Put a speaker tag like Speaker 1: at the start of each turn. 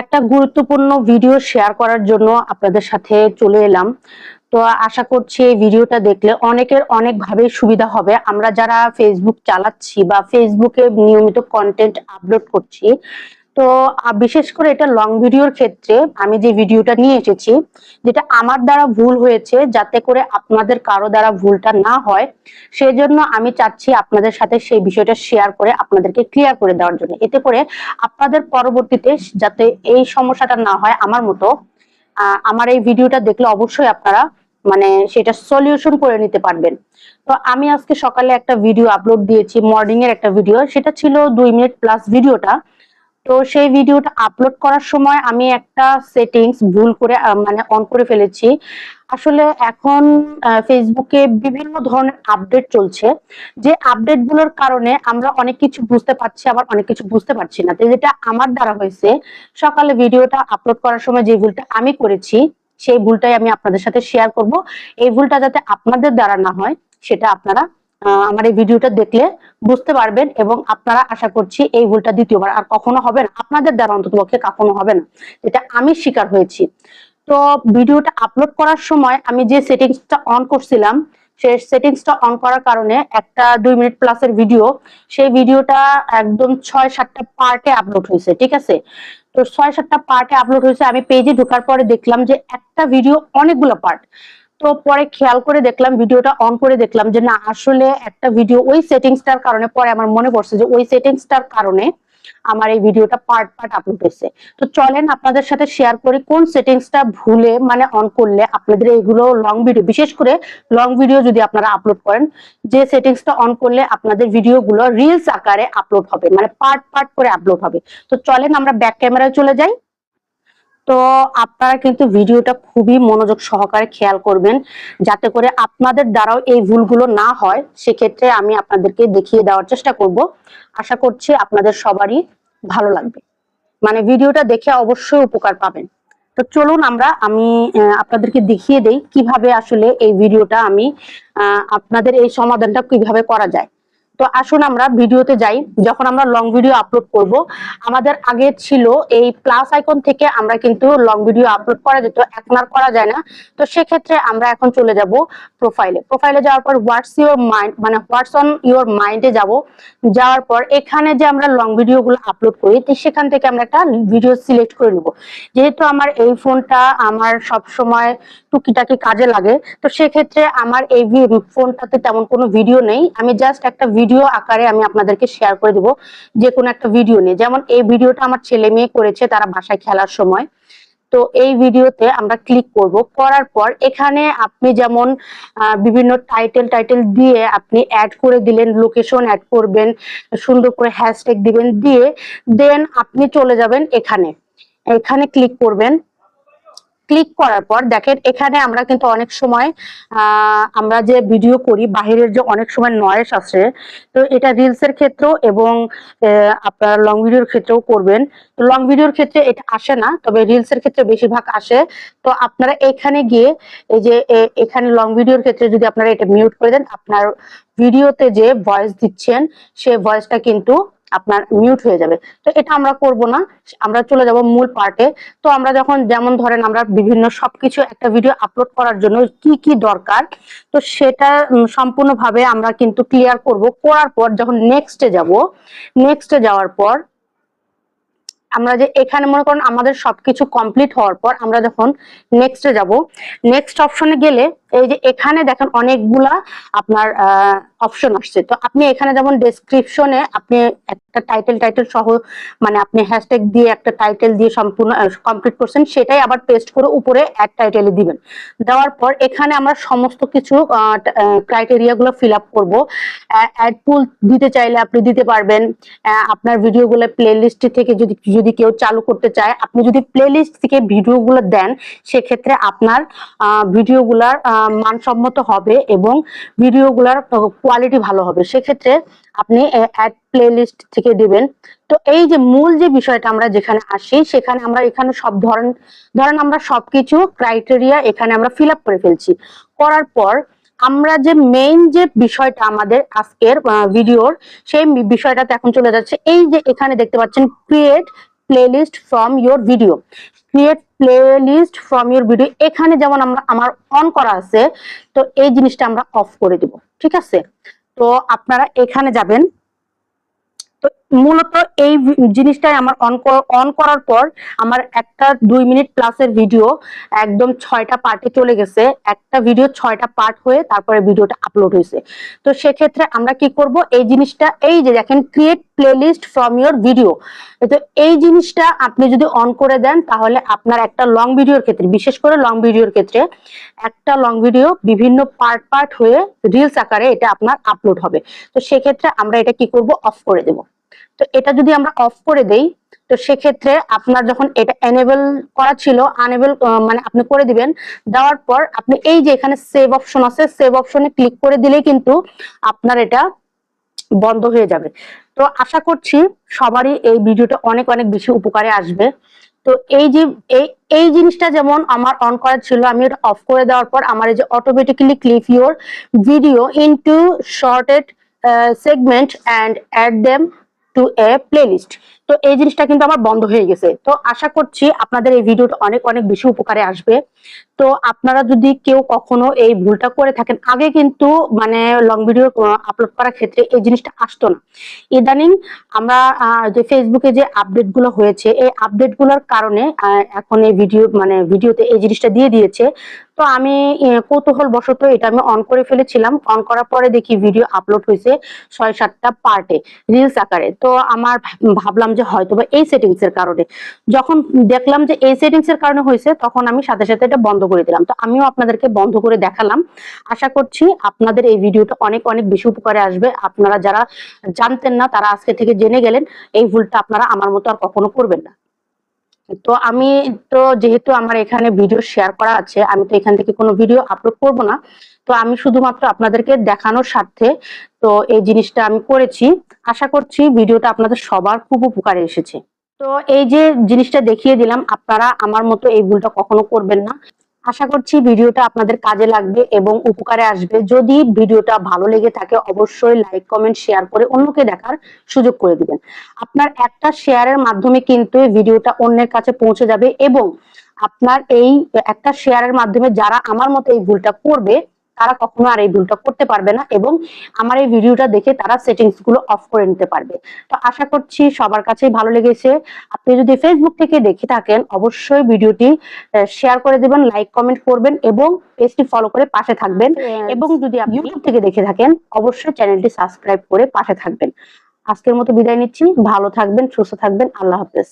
Speaker 1: একটা গুরুত্বপূর্ণ video share করার জন্য আপনাদের সাথে চলে এলাম। তো আশা করছি এই ভিডিওটা দেখলে অনেকের অনেকভাবে সুবিধা হবে। আমরা যারা ফেসবুক চালাচ্ছি বা ফেসবুকে নিয়মিত কন্টেন্ট আপলোড করছি তো বিশেষ করে এটা লং ভিডিওর ক্ষেত্রে আমি যে ভিডিওটা নিয়ে এসেছি, যেটা আমার দ্বারা ভুল হয়েছে, যাতে করে আপনাদের কারও দ্বারা ভুলটা না হয় সেই জন্য আমি চাচ্ছি আপনাদের সাথে সেই বিষয়টা শেয়ার করে আপনাদেরকে ক্লিয়ার করে দেওয়ার জন্য। এতে করে আপনাদের পরবর্তীতে যাতে এই সমস্যাটা না হয় আমার মতো আমার এই ভিডিওটা দেখলে অবশ্যই আপনারা মানে সেটা সলিউশন করে নিতে পারবেন। তো আমি আজকে সকালে একটা ভিডিও আপলোড দিয়েছি মর্নিং এর একটা ভিডিও সেটা ছিল দুই মিনিট প্লাস ভিডিওটা তো সেই ভিডিওটা আপলোড করার সময় আমি একটা সেটিংস ভুল করে মানে অন করে ফেলেছি। আসলে এখন ফেসবুকে বিভিন্ন ধরনের আপডেট চলছে। যে আপডেটগুলোর কারণে আমরা অনেক কিছু বুঝতে পারছি, আবার অনেক কিছু বুঝতে পারছি না। তো যেটা আমার দ্বারা হয়েছে, সকালে ভিডিওটা আপলোড করার সময় যে ভুলটা আমি করেছি, সেই ভুলটাই আমি আপনাদের সাথে শেয়ার করব। এই ভুলটা যাতে আপনাদের দ্বারা না হয়, সেটা আপনারা আমার এই ভিডিওটা দেখলে বুঝতে পারবেন এবং আপনারা আশা করছি এই ভুলটা দ্বিতীয়বার আর কখনো হবে না। আপনাদের দ্বারা অন্তত পক্ষে কখনো হবে না। এটা আমি শিকার হয়েছি। তো ভিডিওটা আপলোড করার সময় আমি যে সেটিংসটা অন করছিলাম, সেই সেটিংসটা অন করার কারণে একটা দুই মিনিট প্লাসের ভিডিও সেই ভিডিওটা একদম ছয় সাতটা পার্টে আপলোড হয়েছে, ঠিক আছে? তো ছয় সাতটা পার্টে আপলোড হয়েছে। আমি পেজে ঢোকার পরে দেখলাম যে একটা ভিডিও অনেকগুলো পার্ট তো পরে খেয়াল করে দেখলাম, ভিডিওটা অন করে দেখলাম যে না, আসলে একটা ভিডিও ওই সেটিংসটার কারণে পরে আমার মনে পড়ছে যে ওই সেটিংসটার কারণে আমার এই ভিডিওটা পার্ট পার্ট আপলোড হয়েছে। তো চলেন আপনাদের সাথে শেয়ার করি কোন সেটিংসটা ভুলে মানে অন করলে আপনাদের এইগুলো লং ভিডিও বিশেষ করে লং ভিডিও যদি আপনারা আপলোড করেন, যে সেটিংসটা অন করলে আপনাদের ভিডিওগুলো রিলস আকারে আপলোড হবে মানে পার্ট পার্ট করে আপলোড হবে। তো চলেন আমরা ব্যাক ক্যামেরায় চলে যাই। তো আপনারা কিন্তু ভিডিওটা খুবই মনোযোগ সহকারে খেয়াল করবেন, যাতে করে আপনাদের দ্বারাও এই ভুলগুলো না হয়। সেক্ষেত্রে আমি আপনাদেরকে দেখিয়ে দেওয়ার চেষ্টা করব। আশা করছি আপনাদের সবারই ভালো লাগবে। মানে ভিডিওটা দেখে অবশ্যই উপকার পাবেন। তো চলুন আমরা, আমি আপনাদেরকে দেখিয়ে দেই কীভাবে আসলে এই ভিডিওটা আমি আপনাদের এই সমাধানটা কীভাবে করা যায়। তো আসুন আমরা ভিডিওতে যাই। যখন আমরা লং ভিডিও আপলোড করব, আমাদের আগে ছিল এই প্লাস আইকন থেকে আমরা কিন্তু লং ভিডিও আপলোড করা যেত এখন আর করা যায় না। তো সেক্ষেত্রে আমরা এখন চলে যাব প্রোফাইলে প্রোফাইলে যাওয়ার পর হোয়াটস ইউর মাইন্ড মানে হোয়াটস অন ইউর মাইন্ডে যাব। যাওয়ার পর এখানে যে আমরা লং ভিডিওগুলো আপলোড করি, তো সেখান থেকে আমরা একটা ভিডিও সিলেক্ট করে নেব। যেহেতু আমার এই ফোনটা আমার সব সময় টুকিটাকি কাজে লাগে, তো সেক্ষেত্রে আমার এই ফোনটাতে তেমন কোনো ভিডিও নেই। আমি জাস্ট একটা ভিডিও আকারে আমি আপনাদেরকে শেয়ার করে দিব যে কোনো একটা ভিডিও নেই যেমন এই ভিডিওটা আমার ছেলে মেয়ে করেছে তারা বাসায় খেলার সময়। তো এই ভিডিওতে আমরা ক্লিক করব। করার পর এখানে আপনি যেমন বিভিন্ন টাইটেল টাইটেল দিয়ে আপনি অ্যাড করে দিলেন লোকেশন অ্যাড করবেন, সুন্দর করে হ্যাশট্যাগ দিবেন, দিয়ে দেন আপনি চলে যাবেন এখানে। এখানে ক্লিক করবেন। ক্লিক করার পর দেখেন এখানে আমরা কিন্তু অনেক সময় আমরা যে ভিডিও করি, বাহিরের যে অনেক সময় নয়েস আসে, তো এটা রিলস এর ক্ষেত্রেও এবং আপনার লং ভিডিওর ক্ষেত্রেও করবেন। তো লং ভিডিওর ক্ষেত্রে এটা আসে না, তবে রিলস এর ক্ষেত্রে বেশিরভাগ আসে। তো আপনারা এখানে গিয়ে এই যে এখানে লং ভিডিওর ক্ষেত্রে যদি আপনারা এটা মিউট করে দেন, আপনার ভিডিওতে যে ভয়েস দিচ্ছেন সেই ভয়েসটা কিন্তু আপনার মিউট হয়ে যাবে। তো এটা আমরা করব না, আমরা চলে যাব মূল পার্টে তো আমরা যখন যেমন ধরেন আমরা বিভিন্ন সবকিছু একটা ভিডিও আপলোড করার জন্য কি কি দরকার, তো সেটা সম্পূর্ণভাবে আমরা কিন্তু ক্লিয়ার করব। করার পর যখন নেক্সটে যাব নেক্সটে যাওয়ার পর আমরা যে এখানে মনে করেন আমাদের সবকিছু কমপ্লিট হওয়ার পর আমরা যখন নেক্সটে যাব নেক্সট অপশনে গেলে এই যে এখানে দেখেন অনেকগুলা আপনার অপশন আসছে। তো আপনি এখানে যেমন ডেসক্রিপশনে আপনি একটা টাইটেল টাইটেল সহ মানে আপনি হ্যাশট্যাগ দিয়ে একটা টাইটেল দিয়ে সম্পূর্ণ কমপ্লিট করছেন, সেটাই আবার পেস্ট করে উপরে অ্যাড টাইটেলে দিবেন। দেওয়ার পর এখানে আমরা সমস্ত কিছু ক্রাইটেরিয়া গুলো ফিল আপ করব। অ্যাড পুল দিতে চাইলে আপনি দিতে পারবেন। আপনার ভিডিওগুলো প্লে লিস্ট থেকে যদি যদি কেউ চালু করতে চায়, আপনি যদি প্লে লিস্ট থেকে ভিডিওগুলো দেন, সেক্ষেত্রে আপনার ভিডিওগুলার মানসম্মত হবে এবং ভিডিওগুলার কোয়ালিটি ভালো হবে। সেক্ষেত্রে আপনি অ্যাড প্লে লিস্ট থেকে দিবেন। তো এই যে মূল যে বিষয়টা আমরা যেখানে আসি, সেখানে আমরা এখানে সব ধরন, ধরেন আমরা সবকিছু ক্রাইটেরিয়া এখানে আমরা ফিল করে ফেলছি। করার পর আমরা যে মেইন যে বিষয়টা আমাদের আজকের ভিডিওর সেই বিষয়টাতে এখন চলে যাচ্ছে। এই যে এখানে দেখতে পাচ্ছেন create playlist from your video create playlist from your video এখানে যেমন আমরা, আমার অন করা আছে, তো এই জিনিসটা আমরা অফ করে দিব। ঠিক আছে? তো আপনারা এখানে যাবেন। তো মূলত এই জিনিসটাই আমার অন অন করার পর আমার একটা দুই মিনিট প্লাসের ভিডিও একদম ছয়টা পার্টে চলে গেছে। একটা ভিডিও ছয়টা পার্ট হয়ে তারপরে ভিডিওটা আপলোড হয়েছে। তো সেক্ষেত্রে আমরা কি করব? এই জিনিসটা, এই যে দেখেন create playlist from your video তো এই জিনিসটা আপনি যদি অন করে দেন, তাহলে আপনার একটা লং ভিডিওর ক্ষেত্রে, বিশেষ করে লং ভিডিওর ক্ষেত্রে একটা লং ভিডিও বিভিন্ন পার্ট পার্ট হয়ে রিলস আকারে এটা আপনার আপলোড হবে। তো সেক্ষেত্রে আমরা এটা কি করব? অফ করে দেব। তো এটা যদি আমরা অফ করে দেই, তো সেক্ষেত্রে আপনার যখন এটা এনেবল করা ছিল আনেবল মানে আপনি করে দিবেন, দেওয়ার পর আপনি এই যে এখানে সেভ অপশন আছে সেভ অপশনে ক্লিক করে দিলেই কিন্তু আপনার এটা বন্ধ হয়ে যাবে। তো আশা করছি সবারই এই ভিডিওটা অনেক অনেক বেশি উপকারে আসবে। তো এই যে, এই এই জিনিসটা যেমন আমার অন করা ছিল, আমি এটা অফ করে দেওয়ার পর আমার এই যে automatically clip your video into shorted segment and add them to a playlist. তো এই জিনিসটা কিন্তু আমার বন্ধ হয়ে গেছে। তো আশা করছি আপনাদের এই ভিডিওটা অনেক অনেক বেশি উপকারে আসবে। তো আপনারা যদি কেউ কখনো এই ভুলটা করে থাকেন, আগে কিন্তু মানে লং ভিডিও আপলোড করার ক্ষেত্রে এই জিনিসটা আসতো না। ইদানিং আমরা যে ফেসবুকে যে আপডেটগুলো হয়েছে, এই আপডেটগুলোর কারণে এখন এই ভিডিও মানে ভিডিওতে এই জিনিসটা দিয়ে দিয়েছে। তো আমি কৌতূহল বশত এটা আমি অন করে ফেলেছিলাম। অন করার পরে দেখি ভিডিও আপলোড হয়েছে ছয়, সাতটা পার্টে রিলস আকারে। তো আমার ভাবলাম হয়তো বা এই সেটিংস এর কারণে। যখন দেখলাম যে এই সেটিংস এর কারণে হয়েছে, তখন আমি সাথে সাথে এটা বন্ধ করে দিলাম। তো আমিও আপনাদেরকে বন্ধ করে দেখালাম। আশা করছি আপনাদের এই ভিডিওটা অনেক অনেক বেশি উপকারে আসবে। আপনারা যারা জানতেন না, তারা আজকে থেকে জেনে গেলেন। এই ভুলটা আপনারা আমার মতো আর কখনো করবেন না। তো আমি তো যেহেতু আমার এখানে ভিডিও শেয়ার করা আছে, আমি তো এখান থেকে কোনো ভিডিও আপলোড করব না। তো আমি শুধুমাত্র আপনাদেরকে দেখানোর স্বার্থে তো এই জিনিসটা আমি করেছি। আশা করছি ভিডিওটা আপনাদের সবার খুব উপকারে এসেছে। তো এই যে জিনিসটা দেখিয়ে দিলাম, আপনারা আমার মতো এই ভুলটা কখনো করবেন না। আশা করছি ভিডিওটা আপনাদের কাজে লাগবে এবং উপকারে আসবে। যদি ভিডিওটা ভালো লেগে থাকে, অবশ্যই লাইক কমেন্ট শেয়ার করে অন্যকে দেখার সুযোগ করে দিবেন। আপনার একটা শেয়ারের মাধ্যমে কিন্তু ভিডিওটা অন্যের কাছে পৌঁছে যাবে এবং আপনার এই একটা শেয়ারের মাধ্যমে যারা আমার মতো এই ভুলটা করবে তারা কখনো আর এই ভুলটা করতে পারবে না এবং আমার এই ভিডিওটা দেখে তারা সেটিংসগুলো অফ করে নিতে পারবে। তো আশা করছি সবার কাছেই ভালো লেগেছে। আপনি যদি ফেসবুক থেকে দেখে থাকেন অবশ্যই ভিডিওটি শেয়ার করে দেবেন লাইক কমেন্ট করবেন এবং পেজটি ফলো করে পাশে থাকবেন। এবং যদি আপনি ইউটিউব থেকে দেখে থাকেন অবশ্যই চ্যানেলটি সাবস্ক্রাইব করে পাশে থাকবেন। আজকের মতো বিদায় নিচ্ছি। ভালো থাকবেন সুস্থ থাকবেন। আল্লাহ হাফেজ।